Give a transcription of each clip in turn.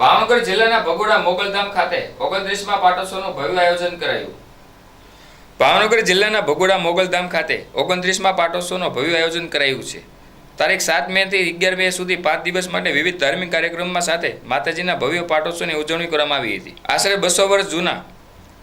ભાવનગર જિલ્લાના ભગોડા મોગલધામ ખાતે ઓગણત્રીસમાં પાટોત્સવનું ભવ્ય આયોજન કરાયું. ભાવનગર જિલ્લાના ભગોડા મોગલધામ ખાતે ઓગણત્રીસમાં પાટોત્સવનું ભવ્ય આયોજન કરાયું છે. તારીખ સાત મે થી અગિયાર મે સુધી પાંચ દિવસ માટે વિવિધ ધાર્મિક કાર્યક્રમમાં સાથે માતાજીના ભવ્ય પાટોત્સવની ઉજવણી કરવામાં આવી હતી. આશરે બસો વર્ષ જૂના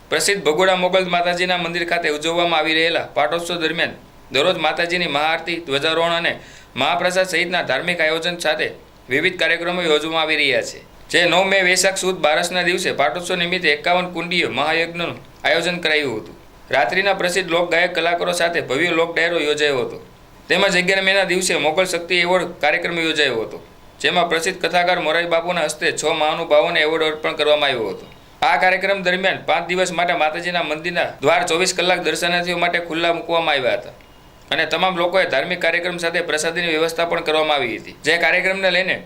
પ્રસિદ્ધ ભગોડા મોગલ માતાજીના મંદિર ખાતે ઉજવવામાં આવી રહેલા પાટોત્સવ દરમિયાન દરરોજ માતાજીની મહાઆરતી, ધ્વજારોહણ અને મહાપ્રસાદ સહિતના ધાર્મિક આયોજન સાથે વિવિધ કાર્યક્રમો યોજવામાં આવી રહ્યા છે. જે નવ મે વૈશાખ સુદ બારસના દિવસે પાટોત્સવ નિમિત્તે એકાવન કુંડીય મહાયજ્ઞનું આયોજન કરાયું હતું. રાત્રિના પ્રસિદ્ધ લોક ગાયક કલાકારો સાથે ભવ્ય લોક ડાયરો યોજાયો હતો. તેમજ અગિયાર મેના દિવસે મોગલ શક્તિ એવોર્ડ કાર્યક્રમ યોજાયો હતો, જેમાં પ્રસિદ્ધ કથાકાર મોરારી બાપુના હસ્તે છ મહાનુભાવોને એવોર્ડ અર્પણ કરવામાં આવ્યો હતો. આ કાર્યક્રમ દરમિયાન પાંચ દિવસ માટે માતાજીના મંદિરના દ્વાર ચોવીસ કલાક દર્શનાર્થીઓ માટે ખુલ્લા મૂકવામાં આવ્યા હતા. અને તમામ લોકોએ ધાર્મિક કાર્યક્રમ સાથે પ્રસાદીની વ્યવસ્થા પણ કરવામાં આવી હતી. જે કાર્યક્રમને લઈને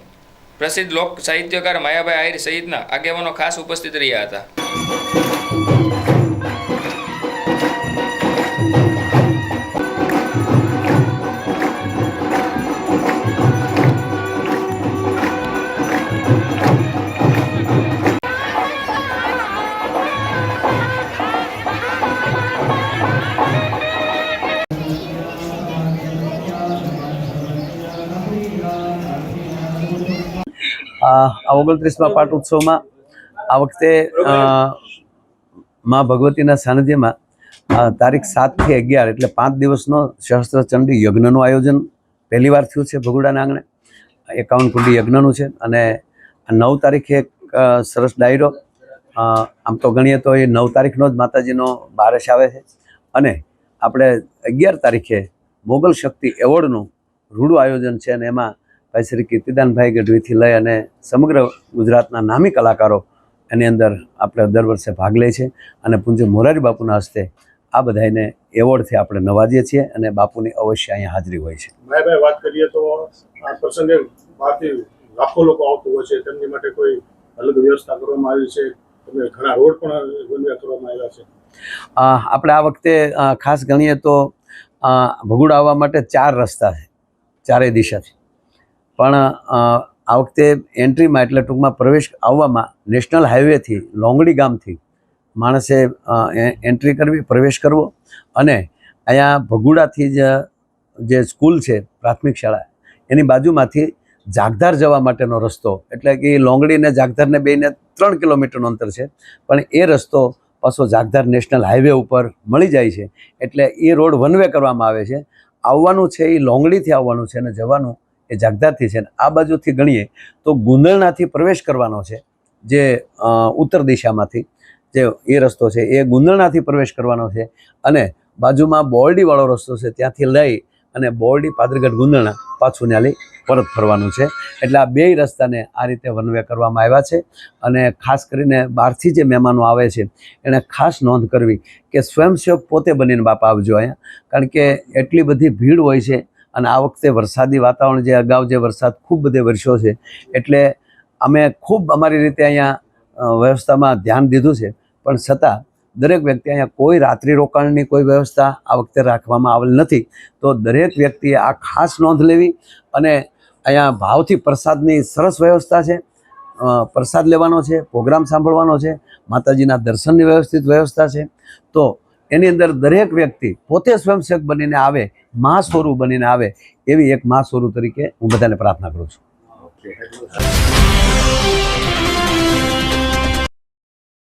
પ્રસિદ્ધ લોક સાહિત્યકાર માયાભાઈ આહિર સહિતના આગેવાનો ખાસ ઉપસ્થિત રહ્યા હતા. આ ઓગણત્રીસમાં પાટ ઉત્સવમાં આ વખતે મા ભગવતીના સાનિધ્યમાં તારીખ તારીખ સાતથી અગિયાર એટલે પાંચ દિવસનો સહસ્ત્ર ચંડી યજ્ઞનું આયોજન પહેલી વાર થયું છે ભગુડાના આંગણે. એકાવન કુંડી યજ્ઞનું છે અને નવ તારીખે એક સરસ ડાયરો આમ તો ગણીએ તો એ નવ તારીખનો જ માતાજીનો બારસ આવે છે. અને આપણે અગિયાર તારીખે મોગલ શક્તિ એવોર્ડનું રૂડું આયોજન છે અને એમાં ભાઈ શ્રી કીર્તિદાનભાઈ ગઢવીથી લઈ અને સમગ્ર ગુજરાતના નામી કલાકારો એની અંદર આપણે દર વર્ષે ભાગ લે છે. અને પૂજ્ય મોરારી બાપુના હસ્તે આ બધાને એવોર્ડથી આપણે નવાજીએ છીએ અને બાપુની અવશ્ય અહીંયા હાજરી હોય છે. ભાઈ વાત કરીએ તો આ પ્રસંગે લાખો લોકો આવતું હોય છે. તેમની માટે કોઈ અલગ વ્યવસ્થા કરવામાં આવી છે? ઘણા રોડ પણ કરવામાં આવ્યા છે. આપણે આ વખતે ખાસ ગણીએ તો ભગુડા આવવા માટે ચાર રસ્તા છે. ચારેય દિશાથી. પણ આ વખતે એન્ટ્રીમાં એટલે ટૂંકમાં પ્રવેશ આવવામાં નેશનલ હાઈવેથી, લોંગડી ગામથી માણસે એન્ટ્રી કરવી, પ્રવેશ કરવો અને અહીંયા ભગુડાથી જે સ્કૂલ છે, પ્રાથમિક શાળા, એની બાજુમાંથી જાગધાર જવા માટેનો રસ્તો. એટલે કે લોંગડીને જાગધારને બેને ત્રણ કિલોમીટરનું અંતર છે, પણ એ રસ્તો પાછો જાગધાર નેશનલ હાઈવે ઉપર મળી જાય છે. એટલે એ રોડ વન વે કરવામાં આવે છે. આવવાનું છે એ લોંગડીથી આવવાનું છે અને જવાનું એ જાગદારથી છે ને આ બાજુથી ગણીએ તો ગુંદળનાથી પ્રવેશ કરવાનો છે, જે ઉત્તર દિશામાંથી, જે એ રસ્તો છે એ ગુંદળનાથી પ્રવેશ કરવાનો છે અને બાજુમાં બોરડીવાળો રસ્તો છે ત્યાંથી લઈ અને બોરડી પાદરગઢ ગુંદળના પાછું ન્યાલી પરત ફરવાનું છે. એટલે આ બેય રસ્તાને આ રીતે વનવે કરવામાં આવ્યા છે અને ખાસ કરીને બહારથી જે મહેમાનો આવે છે એણે ખાસ નોંધ કરવી કે સ્વયંસેવક પોતે બનીને બાપા આવજો અહીંયા, કારણ કે એટલી બધી ભીડ હોય છે અને આ વખતે વરસાદી વાતાવરણ જે અગાઉ જે વરસાદ ખૂબ બધે વરસ્યો છે, એટલે અમે ખૂબ અમારી રીતે અહીંયા વ્યવસ્થામાં ધ્યાન દીધું છે. પણ છતાં દરેક વ્યક્તિ અહીંયા કોઈ રાત્રિ રોકાણની કોઈ વ્યવસ્થા આ વખતે રાખવામાં આવેલ નથી. તો દરેક વ્યક્તિએ આ ખાસ નોંધ લેવી અને અહીંયા ભાવથી પ્રસાદની સરસ વ્યવસ્થા છે. પ્રસાદ લેવાનો છે, પ્રોગ્રામ સાંભળવાનો છે, માતાજીના દર્શનની વ્યવસ્થિત વ્યવસ્થા છે. તો એની અંદર દરેક વ્યક્તિ પોતે સ્વયંસેવક બનીને આવે મા સ્વરૂપ બનીને આવે એવી એક મા સ્વરૂપ તરીકે હું બધાને પ્રાર્થના કરું છું.